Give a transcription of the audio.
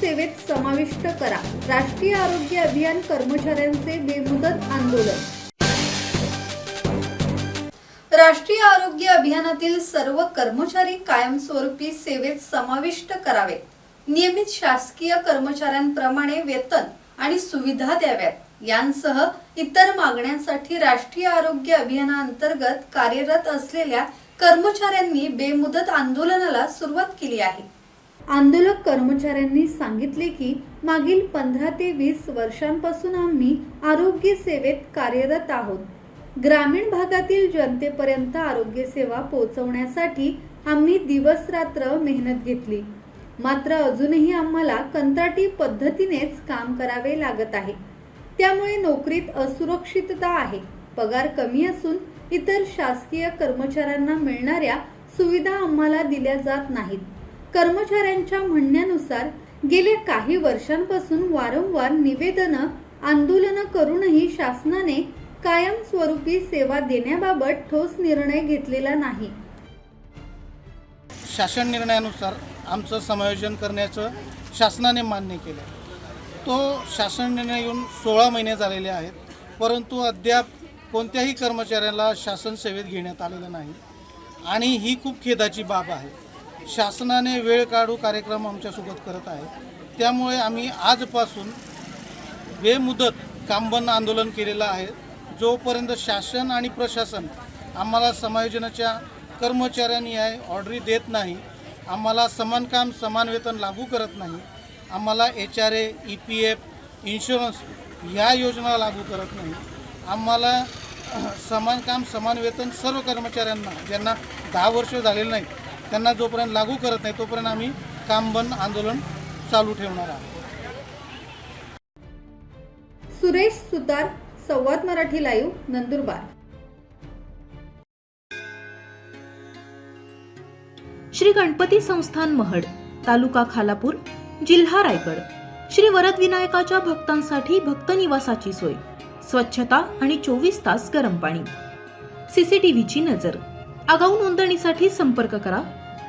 सेवेत समाविष्ट करा. राष्ट्रीय आरोग्य अभियान कर्मचाऱ्यांचे बेमुदत आंदोलन. राष्ट्रीय आरोग्य अभियानातील सर्व कर्मचारी कायमस्वरूपी सेवेत समाविष्ट करावे. नियमित शासकीय कर्मचाऱ्यांप्रमाणे वेतन आणि सुविधा द्याव्यात. यांसह इतर मागण्यांसाठी राष्ट्रीय आरोग्य अभियानाअंतर्गत कार्यरत असलेल्या कर्मचाऱ्यांनी बेमुदत आंदोलनाला सुरुवात केली आहे. आंदोलक कर्मचाऱ्यांनी सांगितले की मागील पंधरा ते वीस वर्षांपासून आम्ही आरोग्य सेवेत कार्यरत आहोत. ग्रामीण भागातील जनतेपर्यंत आरोग्य सेवा पोहोचवण्यासाठी आम्ही दिवस रात्र मेहनत घेतली. मात्र अजूनही आम्हाला कंत्राटी पद्धतीनेच काम करावे लागत आहे. त्यामुळे नोकरीत असुरक्षितता आहे. पगार कमी असून इतर शासकीय कर्मचाऱ्यांना मिळणाऱ्या सुविधा आम्हाला दिल्या जात नाहीत. कर्मचाऱ्यांच्या म्हणण्यानुसार गेल्या काही वर्षांपासून वारंवार निवेदनं आंदोलनं करूनही शासनाने कायमस्वरूपी सेवा देण्याबाबत ठोस निर्णय घेतलेला नाही. शासन निर्णयानुसार आमचं समायोजन करण्याचं शासनाने मान्य केलं. तो शासन निर्णय येऊन सोळा महिने झालेले आहेत परंतु अद्याप कोणत्याही कर्मचाऱ्याला शासन सेवेत घेण्यात आलेलं नाही. आणि ही खूप खेदाची बाब आहे. शासनाने वेळ काढू कार्यक्रम आमच्यासोबत करत आहे. त्यामुळे आम्ही आजपासून बेमुदत कामबंद आंदोलन केलेलं आहे. जोपर्यंत शासन आणि प्रशासन आम्हाला समायोजनाच्या कर्मचाऱ्यांनी आहे ऑर्डरी देत नाही आम्हाला समान काम समान वेतन लागू करत नाही आम्हाला H R A E P F insurance ह्या योजना लागू करत नाही. आम्हाला समान काम समान वेतन सर्व कर्मचाऱ्यांना ज्यांना दहा वर्ष झालेलं नाही त्यांना जोपर्यंत लागू करत नाही तोपर्यंत आम्ही कामबंद आंदोलन चालू ठेवणार आहोत. सुरेश सुतार संवाद मराठी लाईव्ह नंदुरबार. श्री गणपती संस्थान महड तालुका खालापूर जिल्हा रायगड. श्री वरदविनायकाच्या भक्तांसाठी भक्त निवासाची सोय स्वच्छता आणि चोवीस तास गरम पाणी. सीसीटीव्हीची नजर. आगाऊ नोंदणीसाठी संपर्क करा